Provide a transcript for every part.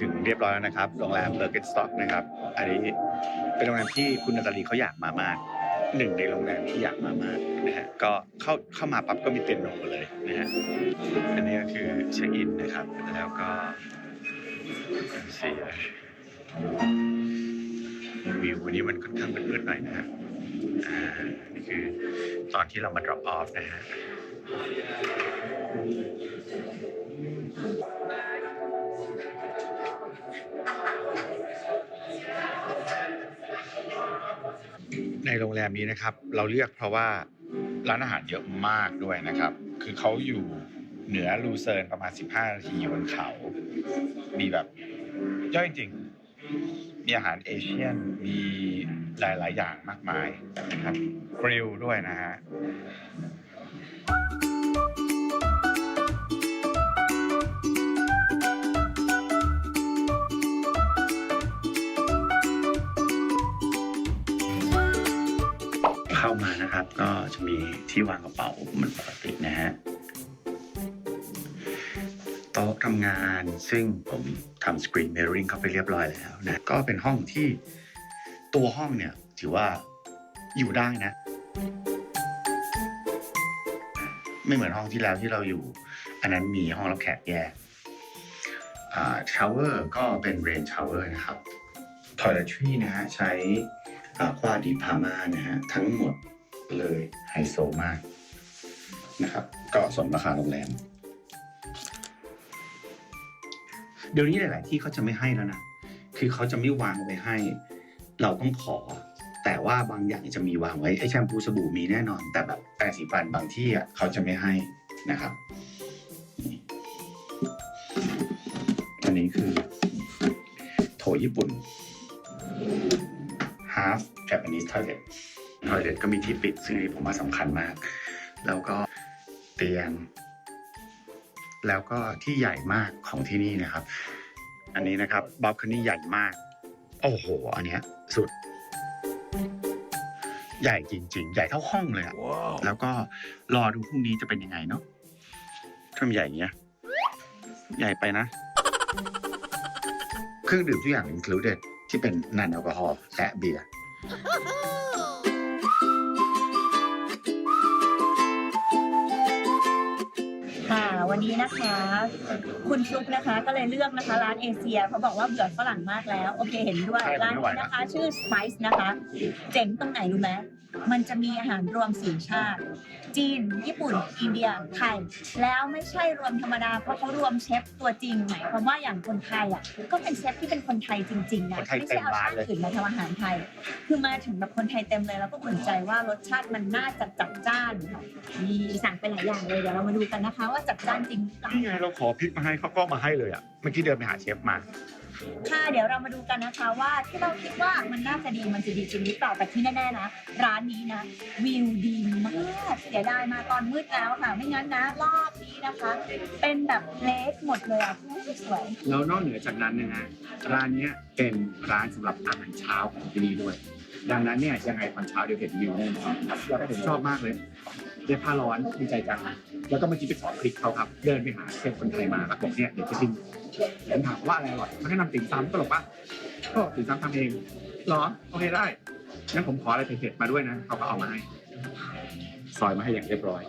ถึงเรียบร้อยแล้วนะครับ โรงแรมเบอร์เกนสต็อกนะครับ อันนี้เป็นโรงแรมที่คุณนาตาลีเขาอยากมามากหนึ่งในโรงแรมที่อยากมามากนะฮะ ก็เข้าเข้ามาปั๊บก็มีเตียงนอนเลยนะฮะ อันนี้ก็คือเช็คอินนะครับ แล้วก็สี่วิววันนี้มันค่อนข้างมืดๆหน่อยนะฮะอ่านี่คือตอนที่เรามา drop off นะฮะ โรงแรมนี้นะครับ เราเลือกเพราะว่าร้านอาหารเยอะมากด้วยนะครับ คือเขาอยู่เหนือลูเซิร์นประมาณ 15 นาทีบนเขา มีแบบย่อยจริง มีอาหารเอเชียน มีหลาย ๆ อย่างมากมายนะครับกริลด้วยนะฮะ จะมีที่วางกระเป๋าเหมือนปกตินะฮะโต๊ะทำงานซึ่งผมทำสกรีนเม r ริงเข้าไปเรียบร้อยแล้วนะก็เป็นห้องที่ตัวห้องเนี่ยถือว่าอยู่ได้นะ ไม่เหมือนห้องที่แล้วที่เราอยู่ อันนั้นมีห้องรับแขกแยกอ่าชาวเวอร์ก็เป็นเรนชาวเวอร์นะครับทอยเลทรีนะฮะใช้อควาดีพาม่านะฮะทั้งหมด เลยไฮโซมากนะครับ ก็สมราคาโรงแรม เดี๋ยวนี้หลาย ๆ ที่เขาจะไม่ให้แล้วนะ คือเขาจะไม่วางไว้ให้ เราต้องขอ แต่ว่าบางอย่างจะมีวางไว้ไอ้แชมพูสบู่มีแน่นอน แต่แบบแปรงสีฟันบางที่อะเขาจะไม่ให้นะครับ อันนี้คือ โถญี่ปุ่น half Japanese toilet toilet ก็มีที่ปิดซึ่งอันนี้ผมว่าสำคัญมาก แล้วก็เตียง แล้วก็ที่ใหญ่มากของที่นี่นะครับ อันนี้นะครับบัลคอนี่ใหญ่มาก โอ้โห อันเนี้ยสุด ใหญ่จริง ๆ ใหญ่เท่าห้องเลยอะแล้วก็รอดูพรุ่งนี้จะเป็นยังไงเนาะถ้ามันใหญ่อย่างเงี้ย ใหญ่ไปนะ เครื่องดื่มทุกอย่าง included ที่เป็นนันแอลกอฮอล์และเบียร์ ค่ะวันนี้นะคะ คุณฟลุกนะคะก็เลยเลือกนะคะร้านเอเชียเขาบอกว่าเบื่อฝรั่งมากแล้ว โอเคเห็นด้วยใช่ผมร้านไม่ไหวนี้นะนะคะ ชื่อ Spice นะคะ เจ๋งตรงไหนรู้ไหมมันจะมีอาหารรวมสี่ชาติ จีน ญี่ปุ่น อินเดีย ไทย แล้วไม่ใช่รวมธรรมดา เพราะเขารวมเชฟตัวจริง หมายความว่าอย่างคนไทยอะ ก็เป็นเชฟที่เป็นคนไทยจริงๆนะ คนไทยไม่เต็ใช่มเอาร้านชาติเลย อื่นมาทำอาหารไทย คือมาถึงแบบคนไทยเต็มเลย แล้วก็อุ่นใจว่ารสชาติมันน่าจะจัดจ้านค่ะมีสั่งไปหลายอย่างเลย เดี๋ยวเรามาดูกันนะคะ ว่าจัดจ้านจริงหรือเปล่า นี่ไงเราขอพริกมาให้เขาก็มาให้เลยอะเมื่อกี้เดินไปหาเชฟมา ค่ะเดี๋ยวเรามาดูกันนะคะว่าที่เราคิดว่ามันน่าจะดีมันจะดีจริงหรือเปล่าแต่ที่แน่ๆนะ ร้านนี้นะวิวดีมากเสียดายมาตอนมืดแล้วค่ะไม่งั้นนะรอบนี้นะคะ เป็นแบบเล็กหมดเลยอะสวยแล้วนอกเหนือจากนั้นนะฮะร้านเนี้ยเป็นร้านสำหรับอาหารเช้าของที่นี่ด้วย ดังนั้นเนี่ยยังไงตอนเช้าเดี๋ยวเห็นวิวแน่นอนแล้วก็ผมชอบมากเลย เดี๋ยวผ้าร้อนดีใจจังแล้วก็เมื่อกี้ไปขอพริกเขาครับ เดินไปหาเชฟคนไทยมาแล้วบอกเนี่ยเดี๋ยวจะกินผมถามว่าอะไรอร่อยเขาแนะนำติ่มซำก็บอกว่าก็ติ่มซำทำเองหรอโอเคได้งั้นผมขออะไรเผ็ดๆมาด้วยนะเขาก็เอามาให้ซอยมาให้อย่างเรียบร้อย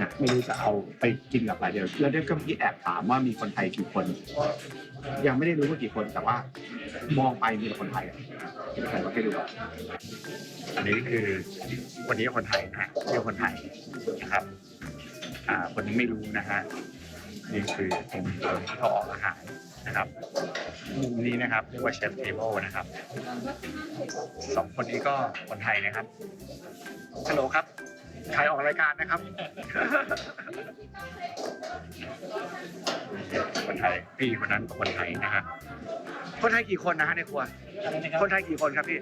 นะไม่รู้จะเอาไปกินกับอะไรเดียวแล้วเด็กก็เมื่อกี้แอบถามว่ามีคนไทยกี่คน ยังไม่ได้รู้ว่ากี่คนแต่ว่ามองไปมีแต่คนไทยอะเดี๋ยวใครมาให้ดูอันนี้คือ วันนี้คนไทยนะฮะเรียกคนไทยนะครับ อ่า คนนี้ไม่รู้นะฮะนี่คือเป็นคนที่เขาออกอาหารนะครับมุมนี้นะครับเรียกว่าเชฟเทเบิลนะครับสองคนนี้ก็คนไทยนะครับฮัลโหลครับใครออกรายการนะครับ คนไทยพี่คนนั้นคนไทยนะฮะ คนไทยกี่คนนะฮะในครัวคนไทยกี่คนครับพี่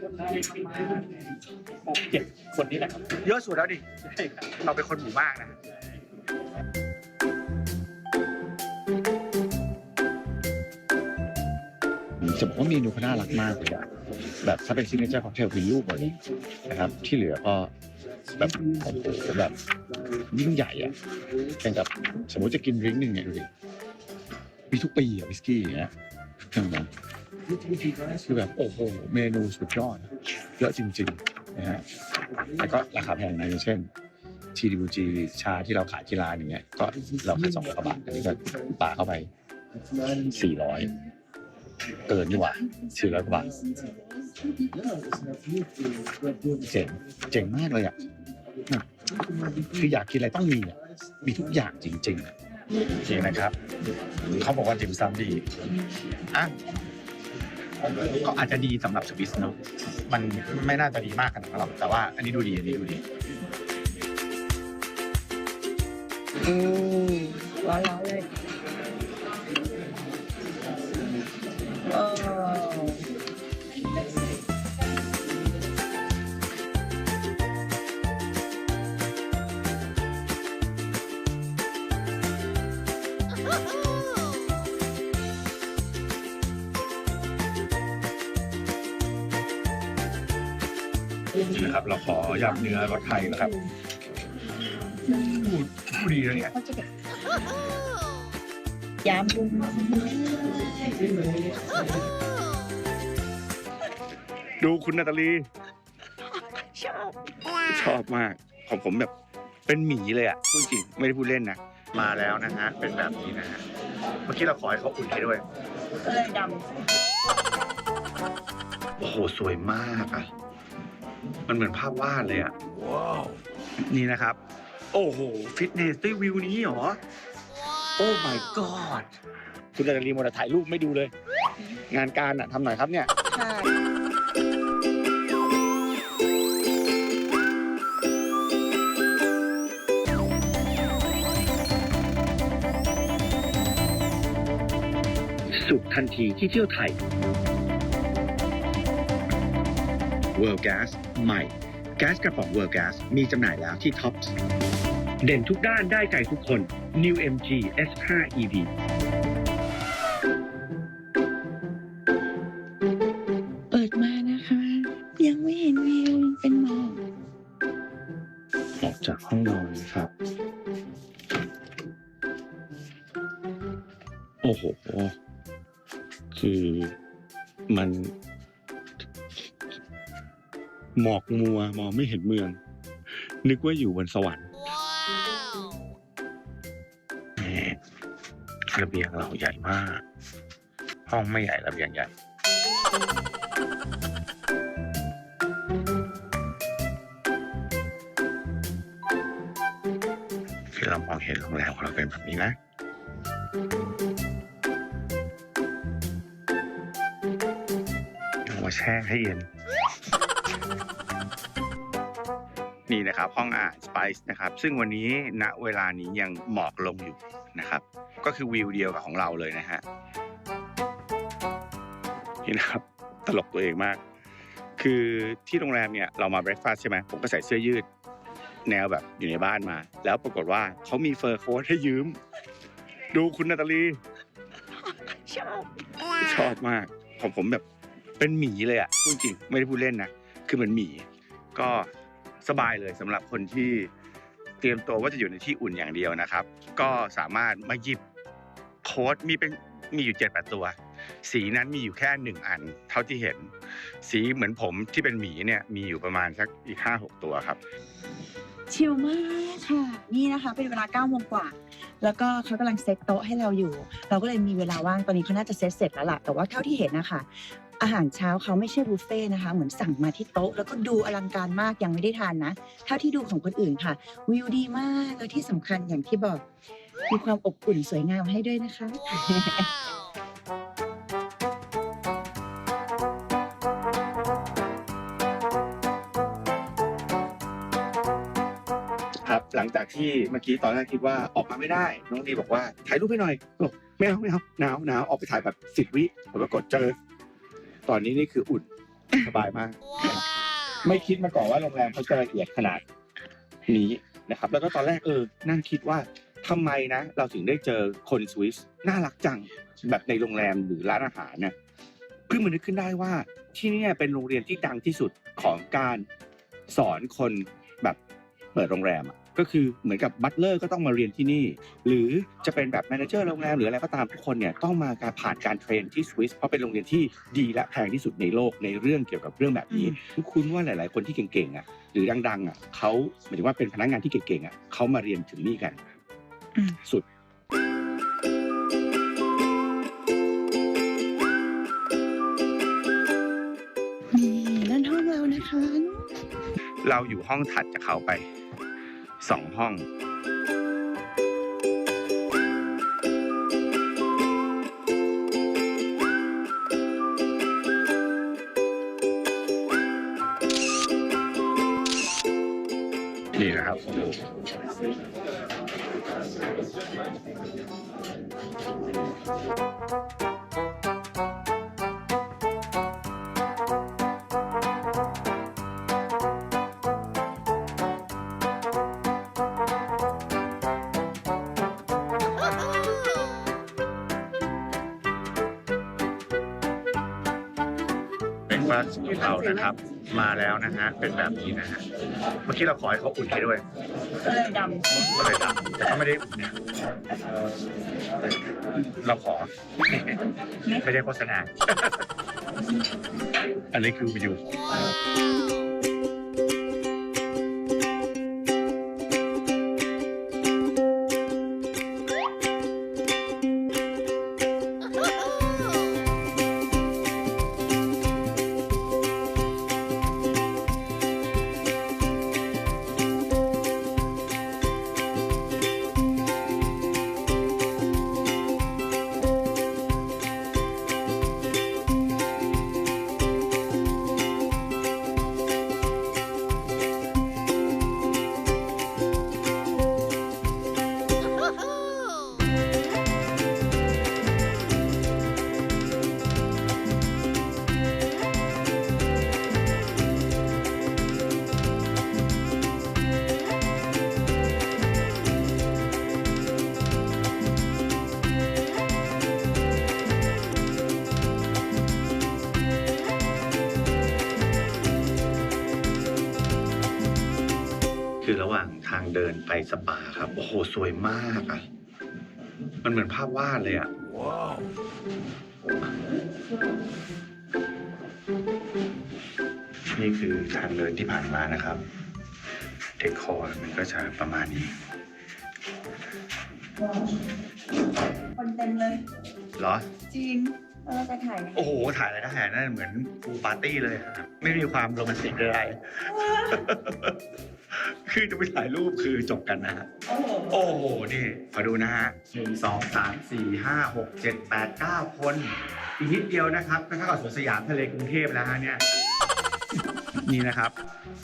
หกเจ็ดคนนี้แหละครับเยอะสุดแล้วดิเราเป็นคนหมู่มากนะ จะบอกว่าเมนูเขาน่ารักมากเลยอะแบบถ้าเป็นซิกเนเจอร์ของเทลคือรูปหมดเลยนะครับ ที่เหลือก็แบบโอ้โหแบบยิ่งใหญ่อะแข่งกับสมมติจะกินดริงก์หนึ่งเนี่ยดูดิมีทุกปีอะวิสกี้อย่างเงี้ยใช่ไหม คือแบบโอ้โหเมนูสุดยอดเยอะจริงๆนะฮะแล้วก็ราคาแพงนะอย่างเช่น TWG ชาที่เราขายที่ร้านอย่างเงี้ยก็เราขายสองร้อยกว่าบาทอันนี้ก็ปาเข้าไปสี่ร้อยเกินดีกว่าสี่ร้อยกว่าบาทเจ๋งเจ๋งมากเลยอะคืออยากกินอะไรต้องมีอะมีทุกอย่างจริงๆอะจริงนะครับ เขาบอกว่าจิมซัมดีอะ ก็อาจจะดีสำหรับสวิสเนาะมันไม่น่าจะดีมากขนาดนั้นหรอกแต่ว่าอันนี้ดูดีอันนี้ดูดี อืมร้อนๆเลย นะครับเราขอยำเนื้อรสไทยนะครับพูดพูดดีเลยเนี่ยยามบุญดูคุณนาตาลี ชอบชอบมากของผมแบบเป็นหมีเลยอะพูดจริงไม่ได้พูดเล่นนะมาแล้วนะฮะเป็นแบบนี้นะฮะเมื่อกี้เราขอให้เขาอุ่นให้ด้วยก็เลยดโอ้โหสวยมากอะ มันเหมือนภาพวาดเลยอะ ว้าว นี่นะครับ โอ้โห ฟิตเนสด้วยวิวนี้เหรอ โอ้ my god คุณนาตาลีมัวแต่ถ่ายรูปไม่ดูเลย งานการอะทำหน่อยครับเนี่ยำใช่สุขทันทีที่เที่ยวไทย World Gas ใหม่แก๊สกระป๋อง World Gas มีจำหน่ายแล้วที่ Tops เด่นทุกด้านได้ใจทุกคน New MG S5 EV อกมัวมองไม่เห็นเมือง นึกว่าอยู่บนสวรรค์แหมระเบียงเราใหญ่มาก ห้องไม่ใหญ่ระเบียงใหญ่คือเรามองเห็นโรงแรมของเราเป็นแบบนี้นะเอามาแช่ให้เย็น นี่นะครับห้องอาสไปซ์นะครับซึ่งวันนี้ณเวลานี้ยังหมอกลงอยู่นะครับ ก็คือวิวเดียวกับของเราเลยนะฮะนี่นะครับ ตลกตัวเองมาก คือที่โรงแรมเนี่ยเรามาเบรคฟาสต์ใช่ไหมผมก็ใส่เสื้อยืด แนวแบบอยู่ในบ้านมา แล้วปรากฏว่าเขามีเฟอร์โค้ทให้ยืม ดูคุณนาตาลีชอบชอบมากของผมแบบเป็นหมีเลยอะพูดจริงไม่ได้พูดเล่นนะคือเหมือนหมีก็ สบายเลยสำหรับคนที่เตรียมตัวว่าจะอยู่ในที่อุ่นอย่างเดียวนะครับ ก็สามารถมาหยิบโค้ดมีเป็นมีอยู่เจ็ดแปดตัว สีนั้นมีอยู่แค่หนึ่งอัน เท่าที่เห็น สีเหมือนผมที่เป็นหมีเนี่ยมีอยู่ประมาณสักอีกห้าหกตัวครับ ชิลมากค่ะ นี่นะคะ เป็นเวลา9ก้าโมงกว่า แล้วก็เขากำลังเซตโต๊ะให้เราอยู่ เราก็เลยมีเวลาว่างตอนนี้เขาน่าจะเซตเสร็จแล้วล่ะแต่ว่าเท่าที่เห็นนะคะ อาหารเช้าเขาไม่ใช่บุฟเฟ่ต์นะคะ เหมือนสั่งมาที่โต๊ะ แล้วก็ดูอลังการมากยังไม่ได้ทานนะเท่าที่ดูของคนอื่นค่ะ วิวดีมากแล้วที่สำคัญอย่างที่บอก มีความอบอุ่นสวยงามให้ด้วยนะคะอลังจากที่เมื่อกี้ตอนแรกคิดว่าออกมาไม่ได้ น้องดีบอกว่าถ่ายรูปให้หน่อยบอกไม่เอาไม่เอาหนาวหนาวออกไปถ่ายแบบสิบวิผมปรากฏเจอ ตอนนี้นี่คืออุ่นสบายมาก ไม่คิดมาก่อนว่าโรงแรมเขาจะละเอียดขนาดนี้นะครับ แล้วก็ตอนแรกเออ นั่งคิดว่าทำไมนะ เราถึงได้เจอคนสวิสน่ารักจังแบบในโรงแรมหรือร้านอาหารเนี่ยเพิ่งมานึกขึ้นได้ว่าที่เนี่ยเป็นโรงเรียนที่ดังที่สุดของการสอนคนแบบเปิดโรงแรมอะ ก็คือเหมือนกับบัตเลอร์ก็ต้องมาเรียนที่นี่ หรือจะเป็นแบบแมเนเจอร์โรงแรมหรืออะไรก็ตามทุกคนเนี่ยต้องมาการผ่านการเทรนที่สวิสเพราะเป็นโรงเรียนที่ดีและแพงที่สุดในโลกในเรื่องเกี่ยวกับเรื่องแบบนี้ทุกคุณว่าหลาย ๆ คนที่เก่งๆอะหรือดังๆอะเขาหมายถึงว่าเป็นพนักงานที่เก่งๆอะเขามาเรียนถึงนี่กันอืมสุดนี่นั่นห้องเรานะคะเราอยู่ห้องถัดจากเขาไป สองห้อง นี่นะครับเป็ นะครับ มาแล้วนะฮะเป็นแบบนี้นะฮะเมื่อกี้เราขอให้เขาอุ่นให้ด้วยก็เลยดก็เลยดับแต่เขาไม่ได้อุ่นเนี่ยเราขอ ไม่ได้โฆษณาอันนี้คือวิวางทางเดินไปสปาครับ โอ้โห สวยมากอะ มันเหมือนภาพวาดเลยอะนี่คือทางเดินที่ผ่านมานะครับเทคคอร์มันก็จะประมาณนี้ำคนเต็มเลย เหรอ จริง แล้วเราจะถ่ายไหมโอ้โห ถ่ายอะไรก็ถ่ายนั่นเหมือนฟูลปาร์ตี้เลยครับไม่มีความโรแมนติกเลยคือจะไปถ่ายรูปคือจบกันนะฮะ โอ้โหโอ้โห นี่มาดูนะฮะหนึ่งสองสามสี่ห้าหกเจ็ดแปดเก้าคน อีกนิดเดียวนะครับก็เท่ากับสวนสยามทะเลกรุงเทพแล้วฮะเนี่ย นี่นะครับ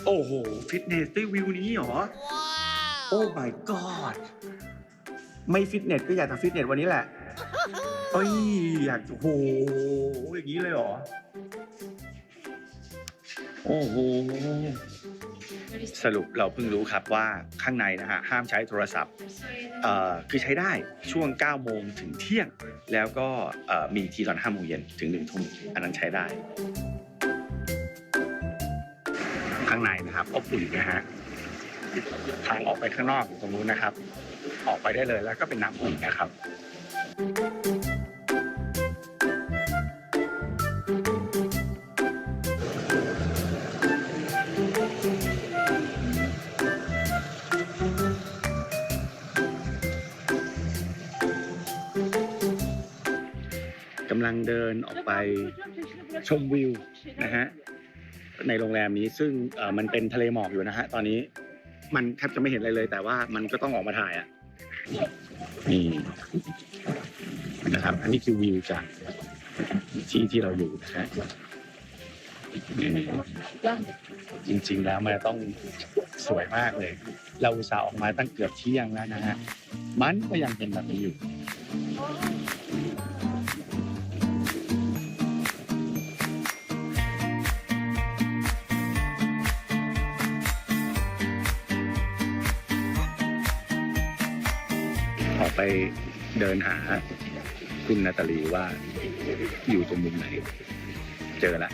โอ้โห ฟิตเนสด้วยวิวนี้เหรอ โอ้ my god ไม่ฟิตเนสก็อยากจะฟิตเนสวันนี้แหละ เอ้ยอยากโอ้โหอย่างนี้เลยเหรอ โอ้โห สรุปเราเพิ่งรู้ครับว่าข้างในนะฮะห้ามใช้โทรศัพท์เอ่อคือใช้ได้ช่วง 9 โมงถึงเที่ยง แล้วก็เอ่อมีทีตอน 5 โมงเย็นถึง 1 ทุ่มอันนั้นใช้ได้ ข้างในนะครับอบอุ่นนะฮะทางออกไปข้างนอกอยู่ตรงนู้นนะครับ ออกไปได้เลยแล้วก็เป็นน้ำอุ่นนะครับ ลังเดินออกไปชมวิวนะฮะในโรงแรมนี้ซึ่งมันเป็นทะเลหมอกอยู่นะฮะตอนนี้มันแทบจะไม่เห็นอะไรเลย แต่ว่ามันก็ต้องออกมาถ่ายอะนี่นะครับ อันนี้คือวิวจากที่ที่เราอยู่นะฮะจริงๆแล้วมันต้องสวยมากเลย เราอุตส่าห์ออกมาตั้งเกือบเที่ยงแล้วนะฮะ มันก็ยังเป็นแบบนี้อยู่ ไปเดินหาคุณนาตาลีว่าอยู่ตรงมุมไหน เจอละ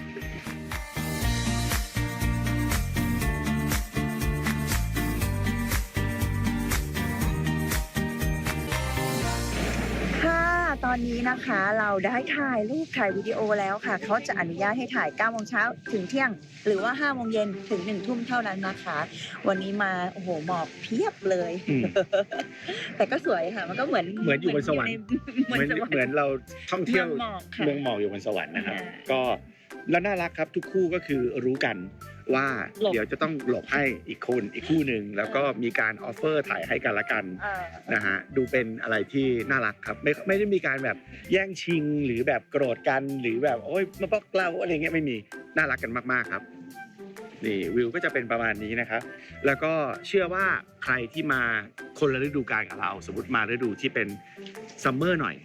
ตอนนี้นะคะเราได้ถ่ายรูปถ่ายวิดีโอแล้วค่ะ เขาจะอนุญาตให้ถ่าย9โมงเช้าถึงเที่ยง หรือว่า5โมงเย็นถึง1ทุ่มเท่านั้นนะคะ วันนี้มาโอ้โหหมอกเพียบเลย อืม แต่ก็สวยค่ะ มันก็เหมือนเหมือนอยู่บนสวรรค์ เหมือนสวรรเหมือนค์เราท่องเที่ยว เมืองหมอกค่ะ เมืองหมอกอยู่บนสวรรค์นะครับ อ่า ก็ แล้วน่ารักครับทุกคู่ก็คือรู้กันว่าหลบ เดี๋ยวจะต้องหลบให้อีกคนอีกคู่หนึ่งแล้วก็มีการออฟเฟอร์ถ่ายให้กันละกันอ่านะฮะดูเป็นอะไรที่น่ารักครับไม่ไม่ได้มีการแบบแย่งชิงหรือแบบโกรธกันหรือแบบโอ้ยมาบอกเราอะไรเงี้ยไม่มีน่ารักกันมากๆครับนี่วิวก็จะเป็นประมาณนี้นะครับ แล้วก็เชื่อว่าใครที่มาคนละฤดูกาลกับเรา สมมติมาฤดูที่เป็นซัมเมอร์หน่อย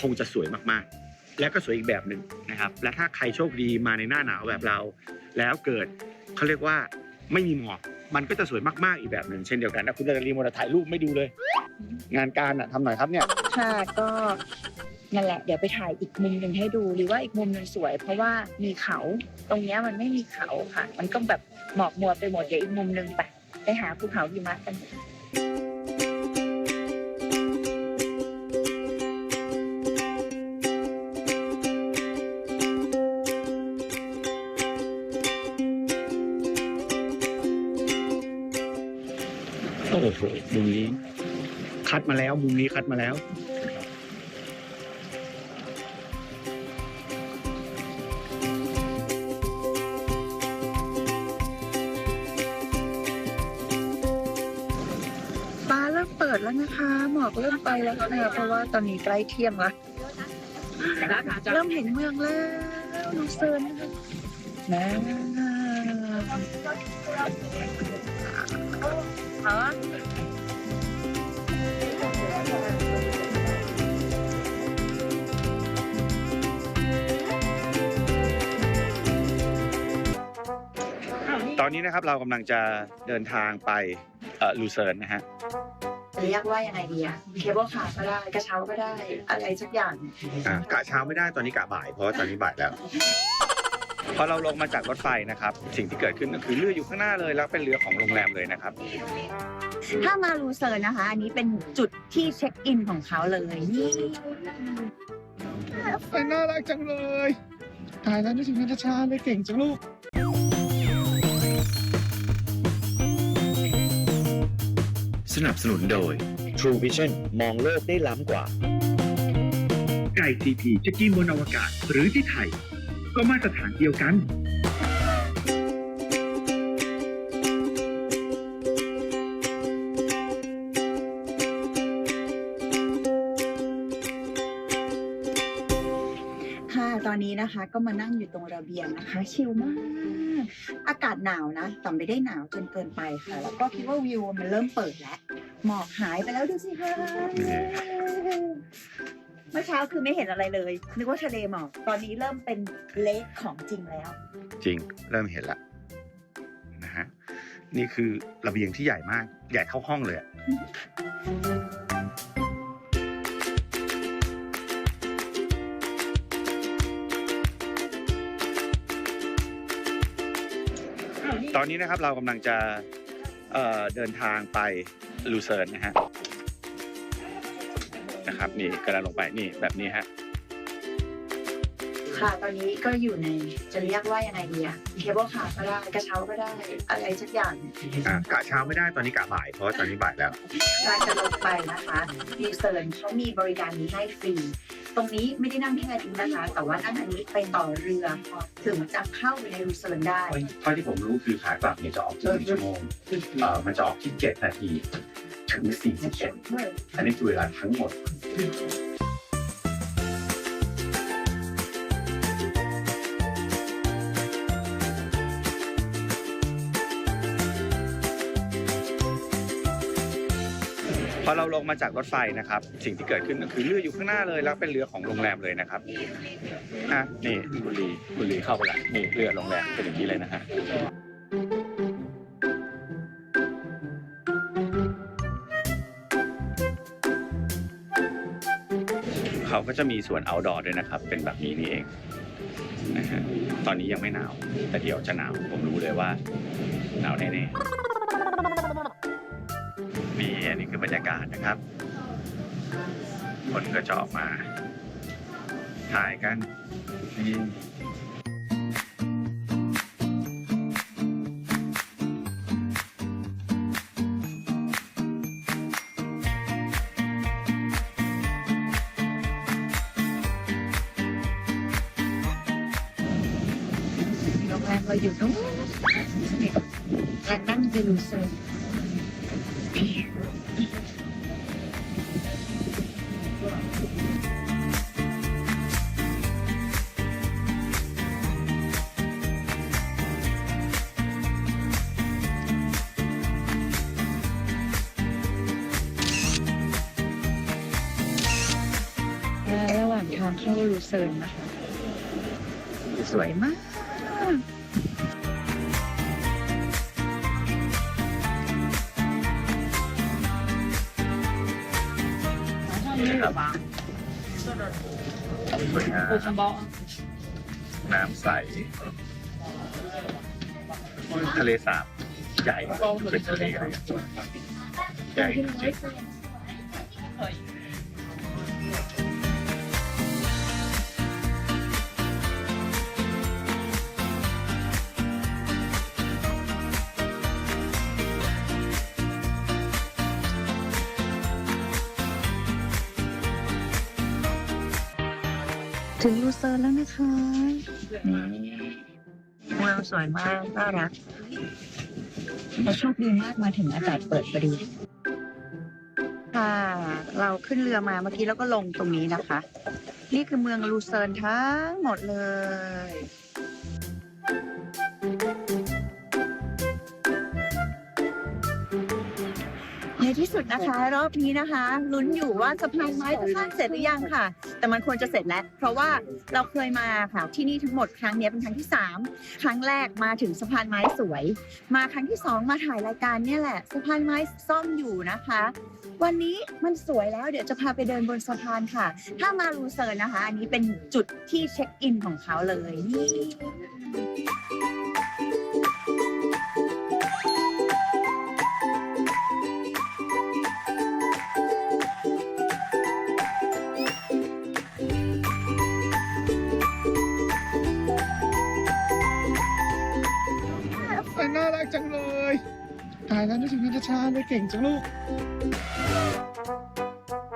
คงจะสวยมากๆ แล้วก็สวยอีกแบบหนึ่งนะครับ และถ้าใครโชคดีมาในหน้าหนาวแบบเรา แล้วเกิดเขาเรียกว่าไม่มีหมอกมันก็จะสวยมากๆอีกแบบหนึ่งเช่นเดียวกันนะคุณจะรีโมทถ่ายรูปไม่ดูเลย งานการอะทำหน่อยครับเนี่ยค่ะก็นั่นแหละเดี๋ยวไปถ่ายอีกมุมหนึ่งให้ดูหรือว่าอีกมุมหนึ่งสวย เพราะว่ามีเขาตรงเนี้ยมันไม่มีเขาค่ะ มันก็แบบหมอกมัวไปหมดเดี๋ยวอีกมุมหนึ่งไปไปหาภูเขาหิมะกัน มาแล้วมุมนี้คัดมาแล้วฟ้าเริ่มเปิดแล้วนะคะหมอกเริ่มไปแล้วค่ะเพราะว่าตอนนี้ใกล้เที่ยงล้วเริ่มเห็นเมืองแล้วดูเซิร์นนะคะนะ อ๋อตอนนี้นะครับเรากำลังจะเดินทางไปเอ่อลูเซิร์นนะฮะ จะเรียกว่ายังไงดีอะเคเบิลคาร์ก็ได้กระเช้าก็ได้อะไรสักอย่างอะกะเช้าไม่ได้ตอนนี้กะบ่ายเพราะว่าตอนนี้บ่ายแล้ว พอเราลงมาจากรถไฟนะครับ สิ่งที่เกิดขึ้นก็คือเรืออยู่ข้างหน้าเลยแล้วเป็นเรือของโรงแรมเลยนะครับ ถ้ามาลูเซิร์นนะคะ อันนี้เป็นจุดที่เช็คอินของเขาเลยนี่น่ารักจังเลย ตายแล้วนึกถึงนาชาเลยเก่งจังลูก สนับสนุนโดย True Vision มองโลกได้ล้ำกว่า ไก่ซีพีจะกินบนอวกาศหรือที่ไทย ก็มาตรฐานเดียวกัน ค่ะ ตอนนี้นะคะก็มานั่งอยู่ตรงระเบียงนะคะ ชิลมาก อากาศหนาวนะ แต่ไม่ได้หนาวจนเกินไปค่ะ แล้วก็คิดว่าวิวมันเริ่มเปิดแล้ว หมอกหายไปแล้วดูสิคะเมื่อเช้าคือไม่เห็นอะไรเลย นึกว่าทะเลหมอก ตอนนี้เริ่มเป็นเลคของจริงแล้ว จริง เริ่มเห็นละนะฮะ นี่คือระเบียงที่ใหญ่มาก ใหญ่เท่าห้องเลยอะ อนนี้นะครับเรากำลังจะเอ่อเดินทางไปลูเซิร์นนะฮะนะครับนี่กำลังลงไปนี่แบบนี้ฮะ ค่ะ ตอนนี้ก็อยู่ในจะเรียกว่ายังไงดีอะเคเบิลคาร์ก็ได้กระเช้าก็ได้อะไรสักอย่างอะกะเช้าไม่ได้ตอนนี้กะบ่ายเพราะว่าตอนนี้บ่ายแล้ว การจะลงไปนะคะรีเซิร์นเขามีบริการนี้ให้ฟรี ตรงนี้ไม่ได้นั่งแค่นี้นะคะ แต่ว่านั่งอันนี้ไปต่อเรือถึงจะเข้าไปในรีเซิร์นได้ เท่าที่ผมรู้คือขากลับเนี่ยจะออกที่หนึ่งชั่วโมงเอ่อมันจะออกที่เจ็ดนาทีถึงสี่สิบเอ็ดอันนี้คือเวลาทั้งหมด มาจากรถไฟนะครับ สิ่งที่เกิดขึ้นก็คือเรืออยู่ข้างหน้าเลยแล้วเป็นเรือของโรงแรมเลยนะครับอะนี่คุณลีคุณลีเข้าไปละนี่เรือโรงแรมเป็นอย่างนี้เลยนะฮะเขาก็จะมีส่วน outdoor ด้วยนะครับ เป็นแบบนี้นี่เองนะฮะตอนนี้ยังไม่หนาว แต่เดี๋ยวจะหนาวผมรู้เลยว่าหนาวแน่ๆ นี่อันนี้คือบรรยากาศนะครับ คนก็จะออกมา ถ่ายกันนี่โรงแรมเราอยู่ตรงนู้นนี่ร้านนั่งดูเซอร์ เข้าลูเซิร์นนะคะสวยมากนะครับสวยงาม น้ำใส ทะเลสาบใหญ่เป็นทะเลเลยอะใหญ่จริงๆ นแล้วนะคะนี่เมืองสวยมากน่ารักเราโชคดีมากมาถึงอากาศเปิดพอดีค่ะเราขึ้นเรือมาเมื่อกี้แล้วก็ลงตรงนี้นะคะ นี่คือเมืองลูเซิร์นทั้งหมดเลย ที่สุดนะคะ รอบนี้นะคะลุ้นอยู่ว่าสะพานไม้จะสร้างเสร็จหรือยังค่ะ แต่มันควรจะเสร็จแล้ว เพราะว่าเราเคยมาค่ะที่นี่ทั้งหมดครั้งนี้เป็นครั้งที่ 3 ครั้งแรกมาถึงสะพานไม้สวย มาครั้งที่ 2 มาถ่ายรายการเนี่ยแหละสะพานไม้ซ่อมอยู่นะคะ วันนี้มันสวยแล้วเดี๋ยวจะพาไปเดินบนสะพานค่ะ ถ้ามาลูเซิร์นนะคะ อันนี้เป็นจุดที่เช็คอินของเขาเลยนี่ ชชาเลยเก่งจังลูก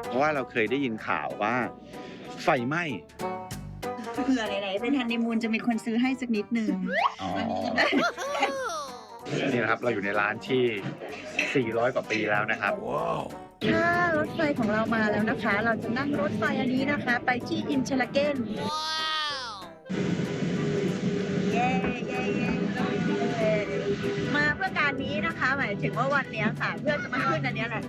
เพราะว่าเราเคยได้ยินข่าวว่า ไฟไหม้ เผื่อไหนๆเป็นฮันนีมูนจะมีคนซื้อให้สักนิดนึงอ๋อ นี่นะครับ เราอยู่ในร้านที่ 400 กว่าปีแล้วนะครับ ถ้ารถไฟของเรามาแล้วนะคะ เราจะนั่งรถไฟอันนี้นะคะ ไปที่อินเชลาเกนเหมายถึงว่าวันนี้ค่ะเพื่อจะมาขึ้นอันนี้แหละ